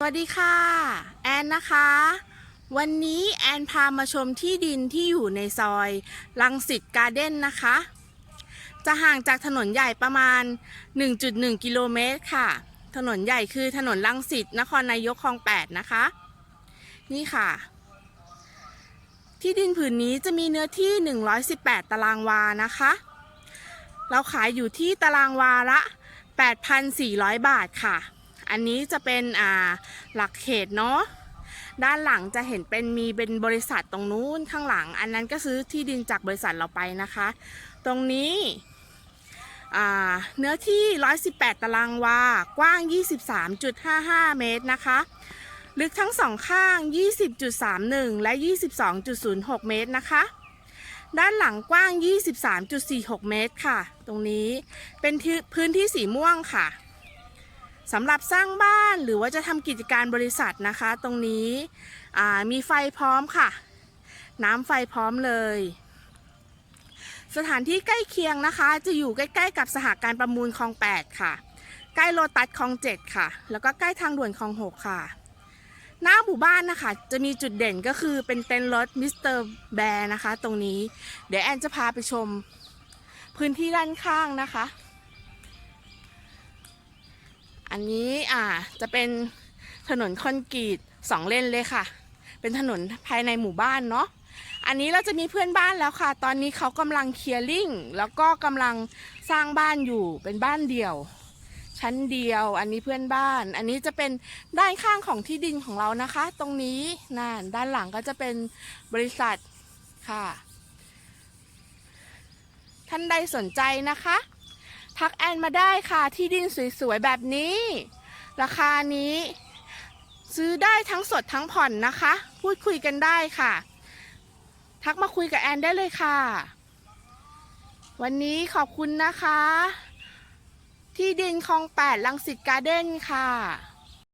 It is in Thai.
สวัสดีค่ะ แอนนะคะ วันนี้แอนพามาชมที่ดินที่อยู่ในซอยลังสิตการ์เด้นนะคะ จะห่างจากถนนใหญ่ประมาณ 1.1 กิโลเมตรค่ะ ถนนใหญ่คือถนนลังสิตนครนายกคลอง 8 นะคะ นี่ค่ะ ที่ดินผืนนี้จะมีเนื้อที่ 118 ตารางวานะคะ เราขายอยู่ที่ตารางวาละ 8,400 บาทค่ะ อันนี้จะเป็นอ่าหลักเขตเนาะด้านหลังจะเห็นเป็นมีเป็นบริษัทตรงนู้นข้างหลัง อันนั้นก็ซื้อที่ดินจากบริษัทเราไปนะคะ ตรงนี้เนื้อที่ 118 ตารางวา กว้าง 23.55 เมตรนะคะ ลึกทั้งสองข้าง 20.31 และ 22.06 เมตรนะคะ ด้านหลังกว้าง 23.46 เมตรค่ะ ตรงนี้เป็นพื้นที่สีม่วงค่ะ สำหรับสร้างบ้านหรือว่าจะทำกิจการบริษัทนะคะ ตรงนี้มีไฟพร้อมค่ะ น้ำไฟพร้อมเลย สถานที่ใกล้เคียงนะคะ จะอยู่ใกล้ ๆ กับสหการประมูลคลอง 8 ค่ะ ใกล้โลตัสคลอง 7 ค่ะ แล้วก็ใกล้ทางด่วนคลอง 6 ค่ะ หน้าหมู่บ้านนะคะ จะมีจุดเด่นก็คือเป็นเต็นท์รถมิสเตอร์แบร์นะคะ ตรงนี้ เดี๋ยวแอนจะพาไปชม พื้นที่ด้านข้างนะคะ นนี้อ่าจะเป็นถนนคอนกรีตสองเลนเลยค่ะ เป็นถนนภายในหมู่บ้านเนาะอันนี้เราจะมีเพื่อนบ้านแล้วค่ะ ตอนนี้เขากำลังเคลียร์ลิงแล้วก็กำลังสร้างบ้านอยู่เป็นบ้านเดี่ยว ชั้นเดียว อันนี้เพื่อนบ้าน อันนี้จะเป็นด้านข้างของที่ดินของเรานะคะ ตรงนี้นั่นด้านหลังก็จะเป็นบริษัทค่ะ ท่านใดสนใจนะคะ ทักแอนมาได้ค่ะที่ดินสวยๆแบบนี้ ราคานี้ ซื้อได้ทั้งสดทั้งผ่อนนะคะ พูดคุยกันได้ค่ะ ทักมาคุยกับแอนได้เลยค่ะ วันนี้ขอบคุณนะคะ ที่ดินคลองแปดลังสิตการ์เด้นค่ะ